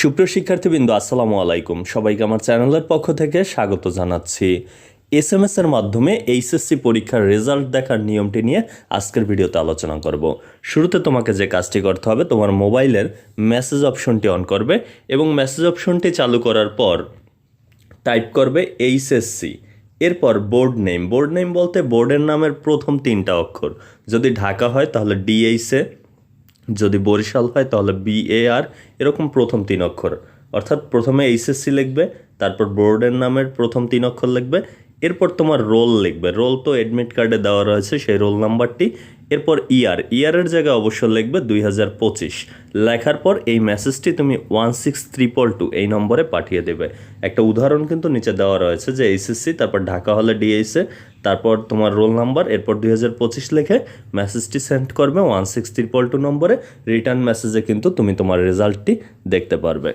সুপ্রিয় শিক্ষার্থীবৃন্দ, আসসালামু আলাইকুম। সবাইকে আমার চ্যানেলের পক্ষ থেকে স্বাগত জানাচ্ছি। এস এম এর মাধ্যমে এইচএসসি পরীক্ষার রেজাল্ট দেখার নিয়মটি নিয়ে আজকের ভিডিওতে আলোচনা করব। শুরুতে তোমাকে যে কাজটি করতে হবে, তোমার মোবাইলের মেসেজ অপশনটি অন করবে এবং মেসেজ অপশনটি চালু করার পর টাইপ করবে এইচএসসি এরপর বোর্ড নেম বোর্ড নেম বলতে বোর্ডের নামের প্রথম তিনটা অক্ষর। যদি ঢাকা হয়, তাহলে ডিএইচএ যদি বরিশাল হয়, তাহলে বি এ আর এরকম প্রথম তিন অক্ষর। অর্থাৎ প্রথমে এইচএসসি লিখবে, তারপর বোর্ডের নামের প্রথম তিন অক্ষর লিখবে এরপর তোমার রোল লিখবে। রোল তো অ্যাডমিট কার্ডে দেওয়া রয়েছে, সেই রোল নাম্বারটি। এরপর ইয়ার ইয়ারের জায়গায় অবশ্য লিখবে দুই হাজার পঁচিশ। লেখার পর এই মেসেজটি তুমি ওয়ান সিক্স ত্রিপল টু এই নম্বরে পাঠিয়ে দেবে। একটা উদাহরণ কিন্তু নিচে দেওয়া রয়েছে যে এইচএসসি তারপর ঢাকা হলে ডিএইসে তারপর তোমার রোল নাম্বার, এরপর দুই লিখে মেসেজটি সেন্ড করবে ওয়ান সিক্স ত্রিপল টু নম্বরে। রিটার্ন মেসেজে কিন্তু তুমি তোমার রেজাল্টটি দেখতে পারবে।